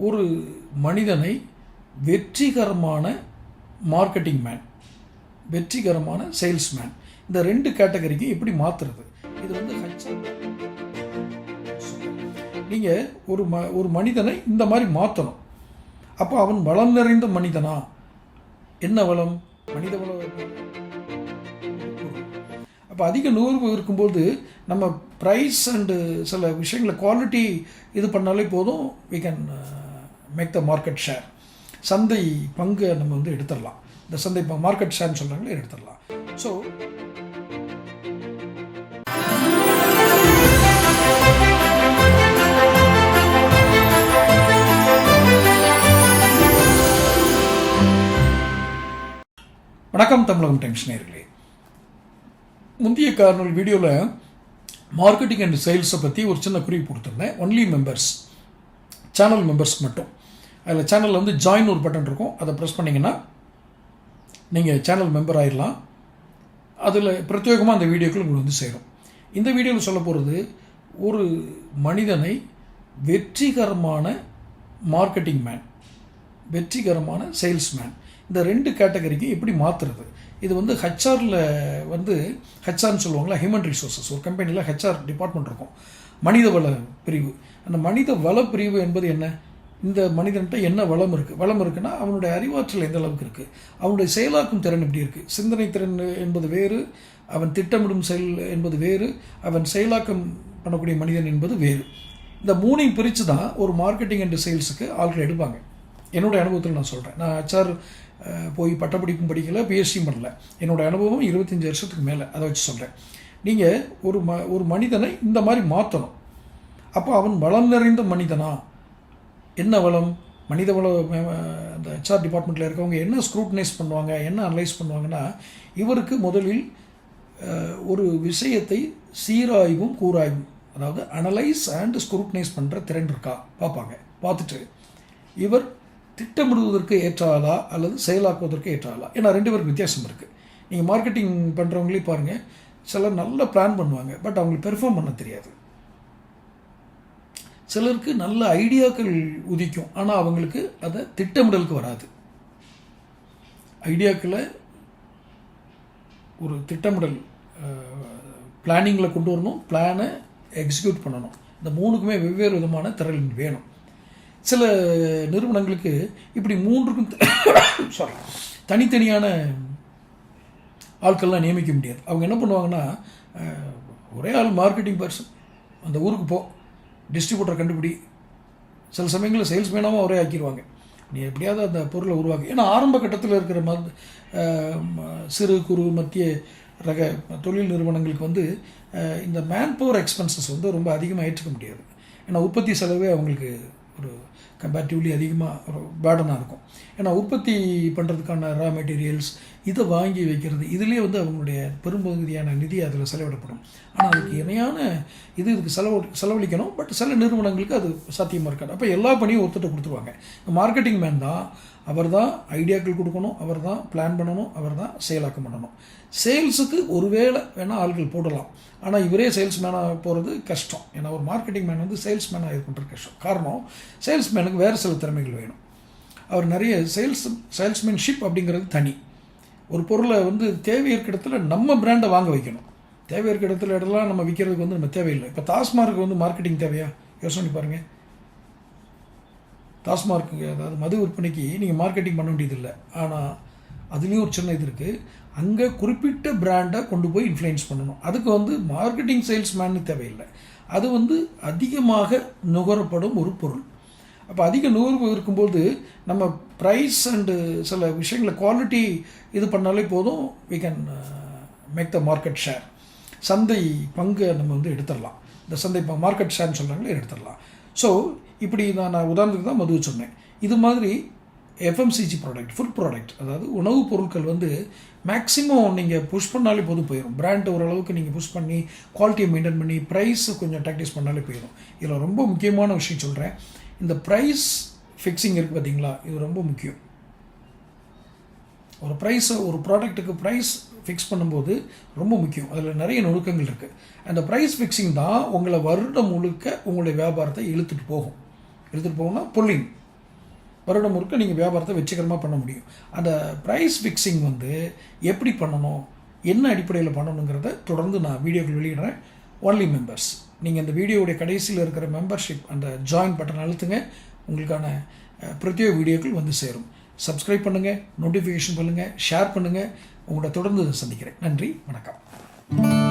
ஒரு மனிதனை வெற்றிகரமான மார்க்கெட்டிங் மேன் வெற்றிகரமான சேல்ஸ்மேன் இந்த ரெண்டு கேட்டகரிக்கு எப்படி மாற்றுறது இது வந்து ஹச்ஆர் நீங்கள் ஒரு ம ஒரு மனிதனை இந்த மாதிரி மாற்றணும் அப்போ அவன் வளம் நிறைந்த மனிதனா? என்ன வளம்? மனித வளம் அப்போ அதிக நுகர்வு இருக்கும்போது நம்ம ப்ரைஸ் அண்டு சில விஷயங்களை குவாலிட்டி இது பண்ணாலே போதும் we can make the market share சந்தை பங்கு நம்ம வந்து எடுத்துடலாம். இந்த சந்தை மார்க்கெட் ஷேர்னு சொல்கிறாங்களே எடுத்துடலாம். ஸோ வணக்கம் தமிழகம் டைம்ஸ் நேர்களே. முந்தைய காரணம் வீடியோவில் மார்க்கெட்டிங் அண்ட் சேல்ஸை பற்றி ஒரு சின்ன குறிப்பு கொடுத்துருந்தேன். ஒன்லி மெம்பர்ஸ் சேனல் மெம்பர்ஸ் மட்டும். அதில் சேனலில் வந்து ஜாயின் ஒரு பட்டன் இருக்கும். அதை ப்ரெஸ் பண்ணிங்கன்னா நீங்கள் சேனல் மெம்பர் ஆயிடலாம் அதில் பிரத்யேகமாக அந்த வீடியோக்கள் உங்களுக்கு வந்து சேரும். இந்த வீடியோவில் சொல்ல போகிறது ஒரு மனிதனை வெற்றிகரமான மார்க்கெட்டிங் மேன் வெற்றிகரமான சேல்ஸ்மேன் இந்த ரெண்டு கேட்டகரிக்கு எப்படி மாற்றுறது இது வந்து ஹெச்ஆரில் வந்து ஹெச்ஆர்னு சொல்லுவாங்களா ஹியூமன் ரிசோர்ஸஸ் ஒரு கம்பெனியில் ஹெச்ஆர் டிபார்ட்மெண்ட் இருக்கும். மனித வள பிரிவு. அந்த மனித வள பிரிவு என்பது என்ன? இந்த மனிதன்கிட்ட என்ன வளம் இருக்குது வளம் இருக்குன்னா அவனுடைய அறிவாற்றல் எந்த அளவுக்கு இருக்குது அவனுடைய செயலாக்கும் திறன் எப்படி இருக்குது சிந்தனை திறன் என்பது வேறு அவன் திட்டமிடும் செயல் என்பது வேறு அவன் செயலாக்கம் பண்ணக்கூடிய மனிதன் என்பது வேறு. இந்த மூணையும் பிரித்து தான் ஒரு மார்க்கெட்டிங் அண்ட் சேல்ஸுக்கு ஆட்கள் எடுப்பாங்க. என்னோட அனுபவத்தில் நான் சொல்கிறேன் நான் ஹெச்ஆர் போய் பட்டப்படிப்பும் படிக்கல பிஎஸ்சியும் பண்ணல. என்னோட அனுபவம் இருபத்தஞ்சி வருஷத்துக்கு மேலே. அதை வச்சு சொல்கிறேன் நீங்கள் ஒரு ம ஒரு மனிதனை இந்த மாதிரி மாற்றணும் அப்போ அவன் வளம் நிறைந்த மனிதனா? என்ன வளம்? மனித வள அந்த ஹெச்ஆர் டிபார்ட்மெண்ட்டில் இருக்கவங்க என்ன ஸ்க்ரூட்டனைஸ் பண்ணுவாங்க? என்ன அனலைஸ் பண்ணுவாங்கன்னா இவருக்கு முதலில் ஒரு விஷயத்தை சீராய்வும் கூராய்வும் அதாவது அனலைஸ் அண்ட் ஸ்க்ரூட்டனைஸ் பண்ணுற திறன் இருக்கா? பார்ப்பாங்க. பார்த்துட்டு இவர் திட்டமிடுவதற்கு ஏற்றாளா? அல்லது செயலாக்குவதற்கு ஏற்றாளா? ஏன்னா ரெண்டு பேருக்கு வித்தியாசம் இருக்குது நீங்கள் மார்க்கெட்டிங் பண்ணுறவங்களே பாருங்கள் சிலர் நல்ல பிளான் பண்ணுவாங்க பட் அவங்களுக்கு பெர்ஃபார்ம் பண்ண தெரியாது. சிலருக்கு நல்ல ஐடியாக்கள் உதிக்கும். ஆனால் அவங்களுக்கு அதை திட்டமிடலுக்கு வராது. ஐடியாக்களை ஒரு திட்டமிடல் பிளானிங்கில் கொண்டு வரணும் பிளானை எக்ஸிக்யூட் பண்ணணும். இந்த மூணுக்குமே வெவ்வேறு விதமான திறன் வேணும். சில நிறுவனங்களுக்கு இப்படி மூன்றுக்கும் சாரி தனித்தனியான ஆட்கள்லாம் நியமிக்க முடியாது. அவங்க என்ன பண்ணுவாங்கன்னா ஒரே ஆள் மார்க்கெட்டிங் பர்சன் அந்த ஊருக்கு போ. டிஸ்ட்ரிபியூட்டர் கண்டுபிடி. சில சமயங்களில் சேல்ஸ்மேனாகவும் அவரே ஆக்கிடுவாங்க. நீ எப்படியாவது அந்த பொருளை உருவாக்கு. ஏன்னா ஆரம்ப கட்டத்தில் இருக்கிற ம சிறு குறு மத்திய ரக தொழில் நிறுவனங்களுக்கு வந்து இந்த மேன் பவர் எக்ஸ்பென்சஸ் வந்து ரொம்ப அதிகமாக ஏற்றுக்க முடியாது. ஏன்னா உற்பத்தி செலவே அவங்களுக்கு ஒரு கம்பேரிட்டிவ்லி அதிகமாக பேடனாக பேர்டனாக இருக்கும். ஏன்னா உற்பத்தி பண்ணுறதுக்கான ரா மெட்டீரியல்ஸ் இதை வாங்கி வைக்கிறது இதுலேயே வந்து அவங்களுடைய பெரும்பகுதியான நிதி அதில் செலவிடப்படும். ஆனால் அதுக்கு இணையான இது இதுக்கு செலவு செலவழிக்கணும் பட் சில நிறுவனங்களுக்கு அது சாத்தியமாக இருக்காது. அப்போ எல்லா பணியும் ஒருத்தட்ட கொடுத்துருவாங்க. மார்க்கெட்டிங் மேன் தான் அவர் தான் ஐடியாக்கள் கொடுக்கணும் அவர் தான் பிளான் பண்ணணும் அவர் தான் செயலாக்கம் பண்ணணும். சேல்ஸுக்கு ஒருவேளை வேணால் ஆள்கள் போடலாம். ஆனால் இவரே சேல்ஸ்மேனாக போகிறது கஷ்டம். ஏன்னா ஒரு மார்க்கெட்டிங் மேன் வந்து சேல்ஸ்மேனாக இது பண்ணுறது கஷ்டம். காரணம் சேல்ஸ்மேனுக்கு வேறு சில திறமைகள் வேணும். அவர் நிறைய சேல்ஸ் சேல்ஸ்மேன்ஷிப் அப்படிங்கிறது தனி. ஒரு பொருளை வந்து தேவை இருக்கிற இடத்துல நம்ம பிராண்டை வாங்க வைக்கணும். தேவை இருக்கிற இடத்துல இடம்லாம் நம்ம விற்கிறதுக்கு வந்து நம்ம தேவையில்லை. இப்போ டாஸ்மார்க்கு வந்து மார்க்கெட்டிங் தேவையா? யோசனை பாருங்கள் டாஸ்மார்க்கு அதாவது மது விற்பனைக்கு நீங்கள் மார்க்கெட்டிங் பண்ண வேண்டியதில்லை. ஆனால் அதுலேயும் ஒரு சின்ன இது இருக்குது அங்கே குறிப்பிட்ட பிராண்டை கொண்டு போய் இன்ஃப்ளூயன்ஸ் பண்ணணும். அதுக்கு வந்து மார்க்கெட்டிங் சேல்ஸ்மேன்னு தேவையில்லை. அது வந்து அதிகமாக நுகரப்படும் ஒரு பொருள். அப்போ அதிக நுகர்வு இருக்கும்போது நம்ம ப்ரைஸ் அண்டு சில விஷயங்களை குவாலிட்டி இது பண்ணாலே போதும். We can make the market share சந்தை பங்கு நம்ம வந்து எடுத்துடலாம். இந்த சந்தை மார்க்கெட் ஷேர்னு சொல்கிறாங்களே எடுத்துடலாம். ஸோ இப்படி நான் நான் உதாரணத்துக்கு தான் மதுவை சொன்னேன். இது மாதிரி எஃப்எம்சிஜி ப்ராடக்ட் ஃபுட் ப்ராடக்ட் அதாவது உணவுப் பொருட்கள் வந்து மேக்ஸிமம் நீங்கள் புஷ் பண்ணாலே போதும் போயிடும் பிராண்ட் ஓரளவுக்கு நீங்கள் புஷ் பண்ணி குவாலிட்டியை மெயின்டைன் பண்ணி ப்ரைஸ் கொஞ்சம் ப்ராக்டிஸ் பண்ணாலே போயிடும் இதில் ரொம்ப முக்கியமான விஷயம் சொல்கிறேன் இந்த ப்ரைஸ் ஃபிக்ஸிங் இருக்குது பார்த்தீங்களா இது ரொம்ப முக்கியம். ஒரு ப்ரைஸை ஒரு ப்ராடக்ட்டுக்கு ப்ரைஸ் ஃபிக்ஸ் பண்ணும்போது ரொம்ப முக்கியம். அதில் நிறைய நுணுக்கங்கள் இருக்குது அந்த ப்ரைஸ் ஃபிக்ஸிங் தான் உங்களை வருடம் முழுக்க உங்களுடைய வியாபாரத்தை இழுத்துட்டு போகும். இழுத்துட்டு போகும்னா புல்லிங் வருடம் முழுக்க நீங்கள் வியாபாரத்தை வெற்றிகரமாக பண்ண முடியும். அந்த ப்ரைஸ் ஃபிக்ஸிங் வந்து எப்படி பண்ணணும்? என்ன அடிப்படையில் பண்ணணுங்கிறத தொடர்ந்து நான் வீடியோக்கள் வெளியிடுறேன். ஒன்லி மெம்பர்ஸ் நீங்கள் இந்த வீடியோவுடைய கடைசியில் இருக்கிற மெம்பர்ஷிப் அந்த ஜாயின் பட்டன் அழுத்துங்க. உங்களுக்கான பிரத்யேக வீடியோக்கள் வந்து சேரும். சப்ஸ்கிரைப் பண்ணுங்கள் நோட்டிஃபிகேஷன் பண்ணுங்கள் ஷேர் பண்ணுங்கள் உங்களோட தொடர்ந்து சந்திக்கிறேன். நன்றி வணக்கம்.